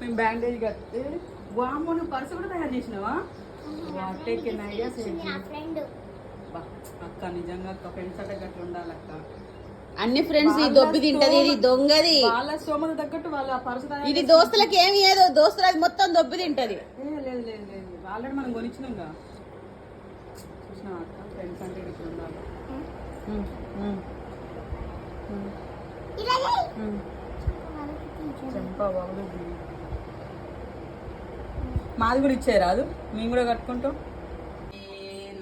మేము బ్యాండేజ్ కడితే వామ్మో నువ్వు పర్సు కూడా తయారు చేసినావా? టేక్ ఐడియా నా ఫ్రెండ్ అక్క నిజంగా అక్క ఫ్రెండ్స్ అంటే గట్ల ఉండాలి అక్క అన్ని ఫ్రెండ్స్ ఈ దొబ్బి తింటది ఇది దొంగది. వాళ్ళ సోమత తగ్గట్టు వాళ్ళ పర్సు ఇది దోస్తులకి ఏమి ఏదో దోస్తులది మొత్తం దొబ్బి తింటది. లేదు లేదు లేదు. ఆల్రెడీ మనం కొనిచ్చినాంగా చూసినా అక్క? ఫ్రెండ్స్ అంటే ఇట్లా ఉండాలి. చెంప బాబులు మాది కూడా ఇచ్చే రాదు. మేము కూడా కట్టుకుంటాం. ఏ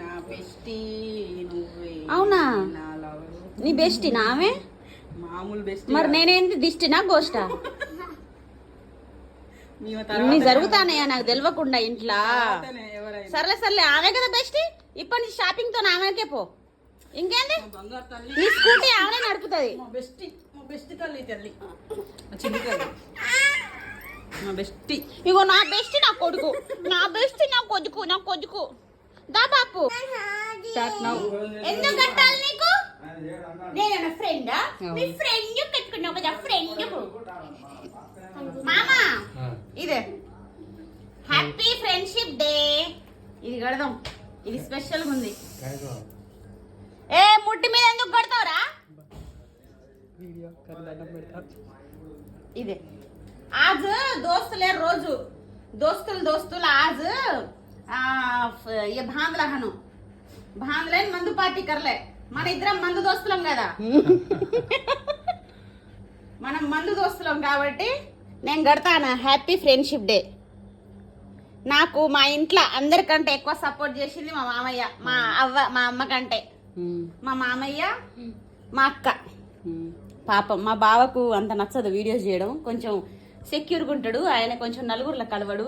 నా బెస్టీ నువ్వే. అవునా? నా నీ బెస్ట్ నామే మామూలు బెస్ట్ మరి నేనేంది? దిష్టినా గోష్టా ఇన్ని జరుగుతానయ్యా నాకు తెలియకుండా ఇంట్లో. సర్లే సర్లే ఆమె కదా బెస్ట్? ఇప్పటి నుంచి షాపింగ్తో ఆమెకే పో. ఇంకేంది? నీ స్కూటీ ఆమెనే నడుపుతుంది. మా బెస్టీ మా బెస్ట్ తల్లి తల్లి. బెస్టీ ఇగో నా బెస్ట్ నా కొడుకు. నా బెస్ట్ నా కొడుకు నా కొడుకు. దా బాపు. స్టార్ట్ నౌ ఎందుకు కట్టాలి నీకు? నేను ఫ్రెండ్ మీ ఫ్రెండ్ పెట్టుకున్నావు కదా ఫ్రెండ్ మామా ఇదే. హ్యాపీ ఫ్రెండ్షిప్ డే ఇది కడదాం. ఇది స్పెషల్ ఉంది. ఏ ముట్టి మీద ఎందుకు కడతావురా? ఇదే. आज दोस्तले రోజు దోస్తులు దోస్తులు आज आ, ये भांद रहानो। भांद लेन मंद మన ఇద్దరం మందు దోస్తులం కదా మనం మందు దోస్తులం కాబట్టి నేను కడతాను హ్యాపీ ఫ్రెండ్షిప్ డే నాకు మా ఇంట్లో అందరికంటే ఎక్కువ సపోర్ట్ చేసింది మా మామయ్య మా అవ్వ మా అమ్మ కంటే మా మామయ్య మా అక్క। పాపం మా బావకు అంత నచ్చదు వీడియోస్ చేయడం. కొంచెం సెక్యూర్గా ఉంటాడు. ఆయన కొంచెం నలుగురిలో కలవడు.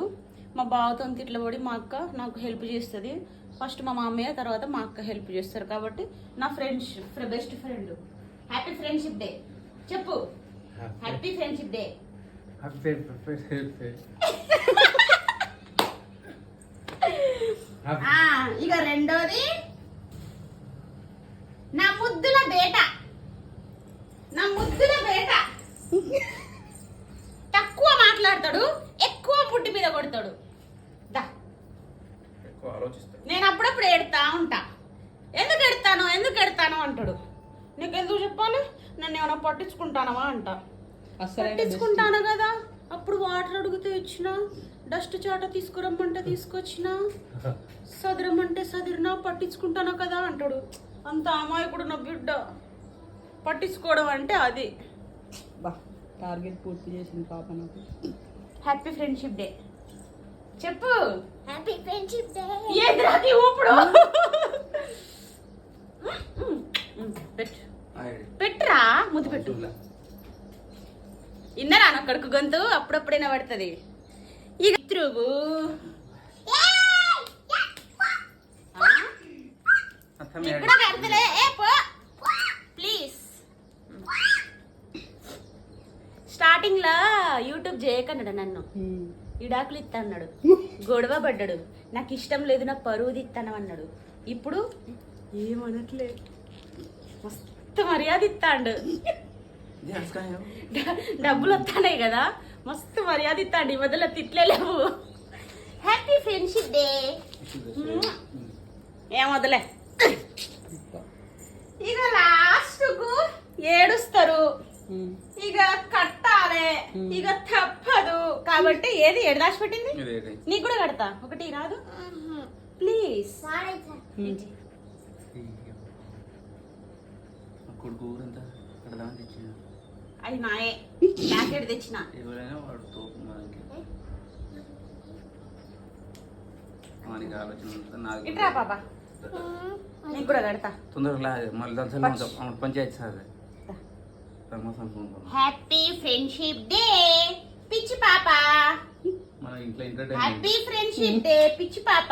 మా బావతో తిట్ల పడి మా అక్క నాకు హెల్ప్ చేస్తుంది. ఫస్ట్ మా మామయ్య తర్వాత మా అక్క హెల్ప్ చేస్తారు. కాబట్టి నా friends best friend. Happy friendship day. చెప్పు. హ్యాపీ. Friendship day. ఇక రెండోది నా ముద్దుల బేట నా ముద్దుల బేట తక్కువ మాట్లాడతాడు ఎక్కువ పుట్టి మీద కొడతాడు దా ఎక్కువ ఆలోచిస్తాడు. నేను అప్పుడప్పుడు ఎడతా ఉంటా. ఎందుకు ఎడతాను ఎందుకు ఎడతాను అంటాడు. నీకు ఎందుకు చెప్పాలి? నన్ను ఏమైనా పట్టించుకుంటానవా అంట. అసలు పట్టించుకుంటాను కదా. అప్పుడు వాటర్ అడిగితే ఇచ్చిన డస్ట్ చాట తీసుకురమ్మంటే తీసుకొచ్చిన సదరమంటే సదిరినా పట్టించుకుంటాను కదా అంటాడు. అంత అమాయకుడు నా బిడ్డ. పట్టించుకోవడం అంటే అది. బా టార్గెట్ పూర్తి చేసింది పాప నాకు. Happy friendship day. చెప్పు. హ్యాపీ ఫ్రెండ్షిప్ డే ఏంద్రాది ఊపుడు? పెట్టు. పెట్టురా ముద్దు పెట్టు. ఇన్నరా గొంతు? అప్పుడప్పుడైనా పడుతుంది. ఇక త్రువు ఇక్కడ కడతలే ఏ పో. ప్లీజ్ స్టార్టింగ్లో యూట్యూబ్ చేయకన్నాడు నన్ను. ఇడాకులు ఇస్తా అన్నాడు గొడవ పడ్డాడు. నాకు ఇష్టం లేదు నా పరువుది ఇస్తాను అన్నాడు ఇప్పుడు ఏమనట్లే మస్తు మర్యాద ఇస్తాడు డబ్బులు వస్తాయి కదా మస్తు మర్యాద ఇస్తాడు ఈ మధ్యలో తిట్లే లేవు. హ్యాపీ ఫ్రెండ్షిప్ డే ఏం వదిలే ఇక లాస్ట్కు ఏడుస్తారు. ఇక కట్టాలి ఇక తప్పదు. కాబట్టి ఏది ఎడదాచి పెట్టింది? నీకు కూడా కడతా. ఒకటి రాదు. ప్లీజ్. వాడైతే. కొడుకు ఊరంతా కడదామని తెచ్చిన అది నాయే ప్యాకెట్ తెచ్చిన. ఎవరైనా వాడు తోపు మనకి. మనకి ఆలోచన ఉంటుంది. నాకు ఇట్రా పాపా. నీకు కూడా కడతా. తొందరగా మళ్ళీ panchayat sir. Happy friendship day పిచ్చి పాప. మన ఇంట్లో ఎంటర్టైన్మెంట్ హ్యాపీ ఫ్రెండ్షిప్ డే పిచ్చి పాప.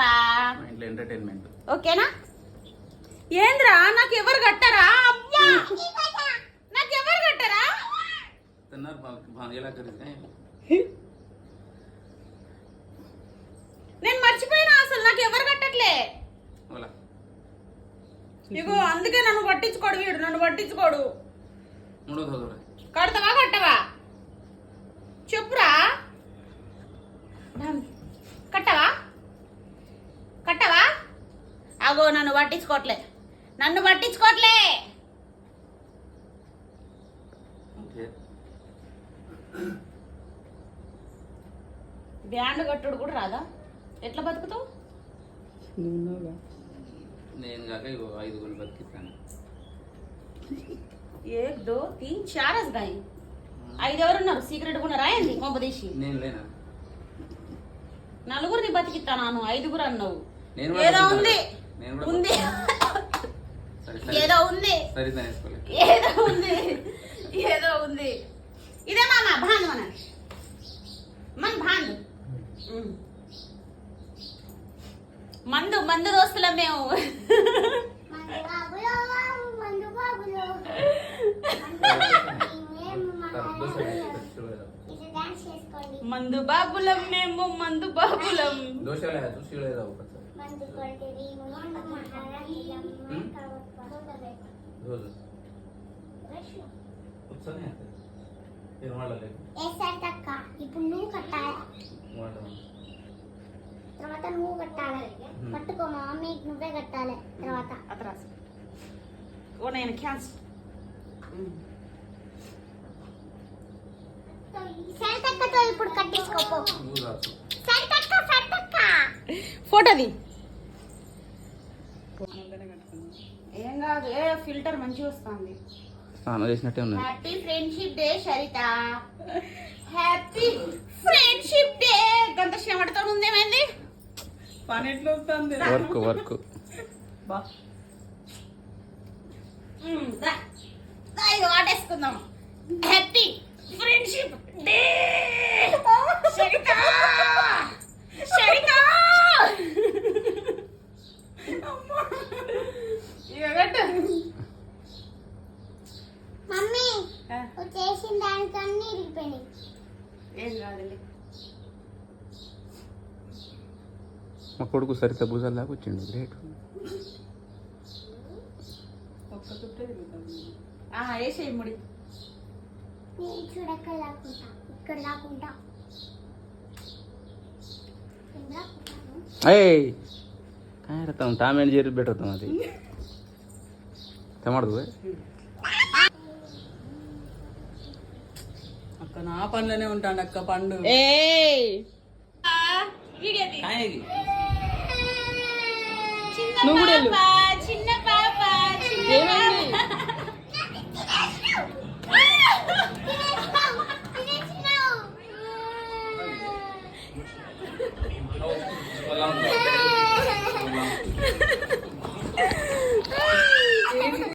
మన ఇంట్లో ఎంటర్టైన్మెంట్ ఓకేనా? ఏంద్రా నాకు ఎవరు కట్టరా? అబ్బా నాకు ఎవరు కట్టరా? తిన్నారు ఎలా కలిస్తే నేను మర్చిపోయినా అసలు నాకు ఎవరు కట్టట్లే. ఇగో అందుకే నన్ను పట్టించుకోడు వీడు నన్ను పట్టించుకోడు. మూడో చదువు కడతావా కట్టవా? చెప్పురా. కట్టవా? కట్టవా? అగో నన్ను పట్టించుకోవట్లే. నన్ను పట్టించుకోవట్లే. బ్యాండ్ కట్టుడు కూడా రాదా? ఎట్లా బతుకుతావు. నేను కాక ఐదుగురు బతికిస్తాను. ఏక్ దో తీన్ చారస్ గాయి ఐదు ఎవరు ఉన్నారు? సీక్రెట్ కూడా రాయండి కొంపదీసి. నేను లేనా? నలుగురిని బతికిస్తాను ఐదుగురు అన్నావు. ఏదో. ఉంది. నేను కూడా ఉంది. సరే సరే. ఏదో ఉంది. ఏదో ఉంది. ఏదో ఉంది. ఇదే మామ భాంద్ మన మన ఉమ్. మందు మందు దోస్తులం మేము మందు బాబులో మందు బాబులో మేము దోశ ఇది డాన్స్ చేసుకోండి మందు బాబులం మేము మందు బాబులం. దోశ లేదా దోశ లేదా ఒకసారి ఇప్పుడు నువ్వు కట్టాలి? తర్వాత నువ్వు కట్టాలి? పట్టుకో మా మమ్మీ నువ్వే కట్టాలి. తర్వాత. ఓ నేను క్యాన్స్ సరి తక్కతో ఇప్పుడు కట్టించుకోపో నువ్వు రాసు సరి తక్క సరి తక్క ఫోటోది. ఏం కాదు ఏ ఫిల్టర్ మంచిగా వస్తుంది. స్నానం చేసినట్టే ఉన్నది. Happy friendship day Saritha. Happy friendship day గంట ఉందేమైంది పని ఎట్లా వస్తుంది? వర్క్ వర్క్ బా. వాటేసుకుందాం. Happy friendship day Saritha Saritha. Mummy చేసిన దానికన్నీ ఇరిగిపోయినాయి ఏం కాదులే. మా కొడుకు సరిత భూజాలు దాకా వచ్చిండు. గ్రేట్ వేసేయి ముడి. నేను చూడక్కడ లాక్కుంటా ఇక్కడ లాక్కుంటా ఇక్కడ లాక్కుంటాను ఏయ్ काय रहता हूँ टाम एंड जेरी बेटर रहता हूँ అది టమాటో అక్క నా పనిలోనే ఉంటాను అక్క పండు ఏయ్ చిన్న నువ్వు కూడా వెళ్ళు. పాప చిన్న పాప చిన్న